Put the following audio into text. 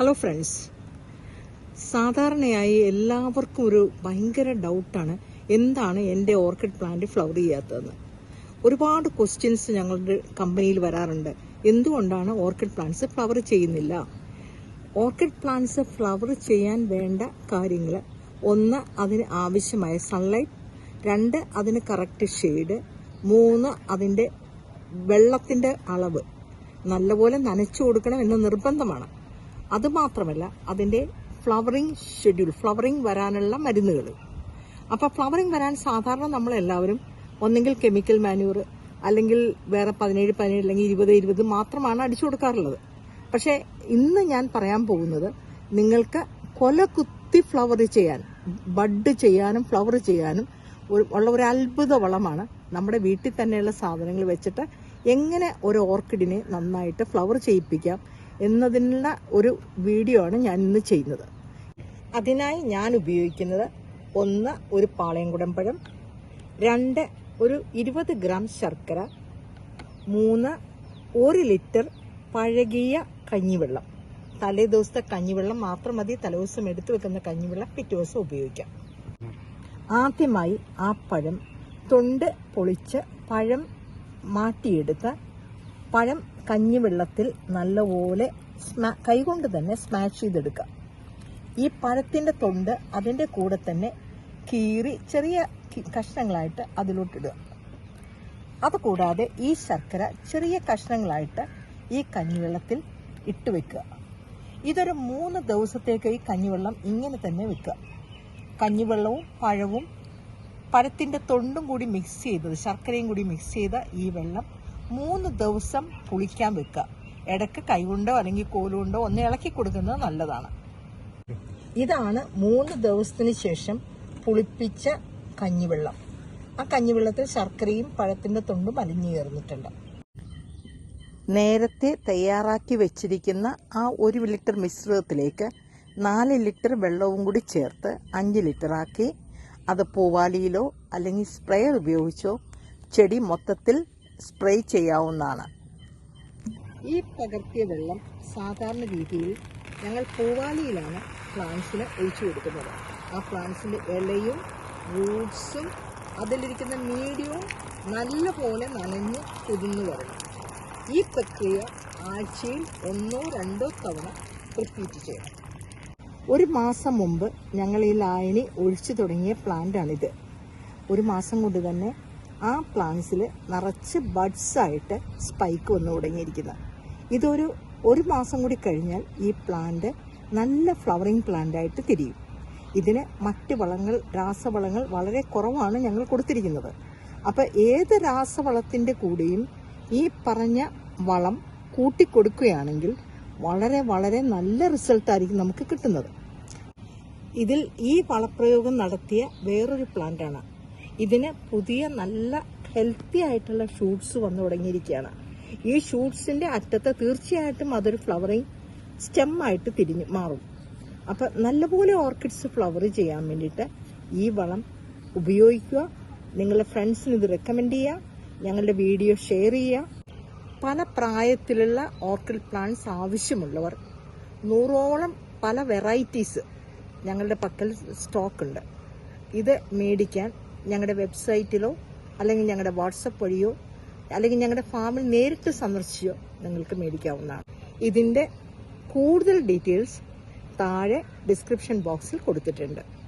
Hello friends സാധാരണയായി എല്ലാവർക്കും ഒരു ഭയങ്കര ഡൗട്ടാണ് എന്താണ് എന്റെ ഓർക്കിഡ് പ്ലാന്റ് ഫ്ലവർ ചെയ്യാത്തതെന്ന്. ഒരുപാട് ക്വസ്റ്റ്യൻസ് ഞങ്ങളുടെ കമ്പനിയിൽ വരാറുണ്ട്. എന്തുകൊണ്ടാണ് ഓർക്കിഡ് പ്ലാന്റ്സ് ഫ്ലവർ ചെയ്യുന്നില്ല? ഓർക്കിഡ് പ്ലാന്റ്സ് ഫ്ലവർ ചെയ്യാൻ വേണ്ട കാര്യങ്ങൾ. ഒന്ന് അതിന് ആവശ്യമായ സൺലൈറ്റ് രണ്ട് അതിന് കറക്റ്റ് ഷെയ്ഡ് മൂന്ന് അതിന്റെ വെള്ളത്തിന്റെ അളവ്. നല്ലപോലെ നനച്ചു കൊടുക്കണം എന്ന് നിർബന്ധമാണ്. അതുമാത്രമല്ല അതിന്റെ ഫ്ലവറിങ് ഷെഡ്യൂൾ ഫ്ലവറിങ് വരാനുള്ള മരുന്നുകൾ. അപ്പോൾ ഫ്ലവറിങ് വരാൻ സാധാരണ നമ്മളെല്ലാവരും ഒന്നെങ്കിൽ കെമിക്കൽ മാന്യൂർ അല്ലെങ്കിൽ വേറെ പതിനേഴ് പതിനേഴ് അല്ലെങ്കിൽ ഇരുപത് ഇരുപത് മാത്രമാണ് അടിച്ചു കൊടുക്കാറുള്ളത്. പക്ഷേ ഇന്ന് ഞാൻ പറയാൻ പോകുന്നത് നിങ്ങൾക്ക് കൊല കുത്തി ഫ്ലവർ ചെയ്യാൻ ബഡ് ചെയ്യാനും ഫ്ലവർ ചെയ്യാനും ഉള്ള ഒരു അത്ഭുത വളമാണ് നമ്മുടെ വീട്ടിൽ തന്നെയുള്ള സാധനങ്ങൾ വെച്ചിട്ട് എങ്ങനെ ഒരു ഓർക്കിഡിനെ നന്നായിട്ട് ഫ്ലവർ ചെയ്യിപ്പിക്കാം എന്നതിനുള്ള ഒരു വീഡിയോ ആണ് ഞാൻ ഇന്ന് ചെയ്യുന്നത്. അതിനായി ഞാൻ ഉപയോഗിക്കുന്നത് ഒന്ന് ഒരു പാളയംകുടം പഴം രണ്ട് ഒരു ഇരുപത് ഗ്രാം ശർക്കര മൂന്ന് ഒരു ലിറ്റർ പഴകിയ കഞ്ഞിവെള്ളം. തലേ ദിവസത്തെ കഞ്ഞിവെള്ളം മാത്രം മതി. തലേദിവസം എടുത്തു വെക്കുന്ന കഞ്ഞിവെള്ളം പിറ്റേ ദിവസം ഉപയോഗിക്കാം. ആദ്യമായി ആ പഴം തൊണ്ട് പൊളിച്ച് പഴം മാറ്റിയെടുത്ത് പഴം കഞ്ഞിവെള്ളത്തിൽ നല്ലപോലെ സ്മാ കൈകൊണ്ട് തന്നെ സ്മാഷ് ചെയ്തെടുക്കുക. ഈ പഴത്തിന്റെ തൊണ്ട് അതിന്റെ കൂടെ തന്നെ കീറി ചെറിയ കഷ്ണങ്ങളായിട്ട് അതിലോട്ടിടുക. അതുകൂടാതെ ഈ ശർക്കര ചെറിയ കഷ്ണങ്ങളായിട്ട് ഈ കഞ്ഞിവെള്ളത്തിൽ ഇട്ട് വെക്കുക. ഇതൊരു മൂന്ന് ദിവസത്തേക്ക് ഈ കഞ്ഞിവെള്ളം ഇങ്ങനെ തന്നെ വെക്കുക. കഞ്ഞിവെള്ളവും പഴവും പഴത്തിന്റെ തൊണ്ടും കൂടി മിക്സ് ചെയ്തത് ശർക്കരയും കൂടി മിക്സ് ചെയ്ത ഈ വെള്ളം മൂന്ന് ദിവസം പുളിക്കാൻ വെക്കുക. ഇടയ്ക്ക് കൈകൊണ്ടോ അല്ലെങ്കിൽ കോലുകൊണ്ടോ ഒന്ന് ഇളക്കി കൊടുക്കുന്നത് നല്ലതാണ്. ഇതാണ് മൂന്ന് ദിവസത്തിന് ശേഷം പുളിപ്പിച്ച കഞ്ഞിവെള്ളം. ആ കഞ്ഞിവെള്ളത്തിൽ ശർക്കരയും പഴത്തിന്റെ തൊണ്ടും അലിഞ്ഞു ചേർന്നിട്ടുണ്ട്. നേരത്തെ തയ്യാറാക്കി വെച്ചിരിക്കുന്ന ആ ഒരു ലിറ്റർ മിശ്രിതത്തിലേക്ക് നാല് ലിറ്റർ വെള്ളവും കൂടി ചേർത്ത് അഞ്ച് ലിറ്ററാക്കി അത് പൂവാലിയിലോ അല്ലെങ്കിൽ സ്പ്രേയർ ഉപയോഗിച്ചോ ചെടി മൊത്തത്തിൽ സ്പ്രേ ചെയ്യാവുന്നതാണ്. ഈ പകർത്തിയ വെള്ളം സാധാരണ രീതിയിൽ ഞങ്ങൾ പൂവാലിയിലാണ് പ്ലാന്റ്സിന് ഒഴിച്ചു കൊടുക്കുന്നത്. ആ പ്ലാന്റ്സിന്റെ ഇലയും റൂട്ട്സും അതിലിരിക്കുന്ന മീഡിയവും നല്ലപോലെ നനഞ്ഞ് കുതിന്നു വരണം. ഈ പ്രക്രിയ ആഴ്ചയിൽ ഒന്നോ രണ്ടോ തവണ റിപ്പീറ്റ് ചെയ്യണം. ഒരു മാസം മുമ്പ് ഞങ്ങൾ ഈ ലായനി ഒഴിച്ചു തുടങ്ങിയ പ്ലാന്റാണിത്. ഒരു മാസം കൊണ്ട് തന്നെ ആ പ്ലാന്റ്സിൽ നിറച്ച് ബഡ്സ് ആയിട്ട് സ്പൈക്ക് വന്നു തുടങ്ങിയിരിക്കുന്നത് ഇതൊരു ഒരു മാസം കൂടി കഴിഞ്ഞാൽ ഈ പ്ലാന്റ് നല്ല ഫ്ലവറിങ് പ്ലാന്റ് ആയിട്ട് തിരിയും. ഇതിന് മറ്റ് വളങ്ങൾ രാസവളങ്ങൾ വളരെ കുറവാണ് ഞങ്ങൾ കൊടുത്തിരിക്കുന്നത്. അപ്പോൾ ഏത് രാസവളത്തിന്റെ കൂടെയും ഈ പറഞ്ഞ വളം കൂട്ടിക്കൊടുക്കുകയാണെങ്കിൽ വളരെ വളരെ നല്ല റിസൾട്ടായിരിക്കും നമുക്ക് കിട്ടുന്നത്. ഇതിൽ ഈ വളപ്രയോഗം നടത്തിയ വേറൊരു പ്ലാന്റാണ് ഇതിന് പുതിയ നല്ല ഹെൽത്തി ആയിട്ടുള്ള ഷൂട്ട്സ് വന്നു തുടങ്ങിയിരിക്കുകയാണ്. ഈ ഷൂട്ട്സിന്റെ അറ്റത്ത് തീർച്ചയായിട്ടും അതൊരു ഫ്ലവറിങ് സ്റ്റെം ആയിട്ട് തിരിഞ്ഞ് മാറും. അപ്പൊ നല്ലപോലെ ഓർക്കിഡ്സ് ഫ്ലവർ ചെയ്യാൻ വേണ്ടിയിട്ട് ഈ വളം ഉപയോഗിക്കുക. നിങ്ങളുടെ ഫ്രണ്ട്സിന് ഇത് റെക്കമെൻഡ് ചെയ്യുക. ഞങ്ങളുടെ വീഡിയോ ഷെയർ ചെയ്യുക. പല പ്രായത്തിലുള്ള ഓർക്കിഡ് പ്ലാന്റ്സ് ആവശ്യമുള്ളവർ നൂറോളം പല വെറൈറ്റീസ് ഞങ്ങളുടെ പക്കൽ സ്റ്റോക്ക് ഉണ്ട്. ഇത് മേടിക്കാൻ ഞങ്ങളുടെ വെബ്സൈറ്റിലോ അല്ലെങ്കിൽ ഞങ്ങളുടെ വാട്സപ്പ് വഴിയോ അല്ലെങ്കിൽ ഞങ്ങളുടെ ഫാമിൽ നേരിട്ട് സന്ദർശിച്ചോ നിങ്ങൾക്ക് മേടിക്കാവുന്നതാണ്. ഇതിന്റെ കൂടുതൽ ഡീറ്റെയിൽസ് താഴെ ഡിസ്ക്രിപ്ഷൻ ബോക്സിൽ കൊടുത്തിട്ടുണ്ട്.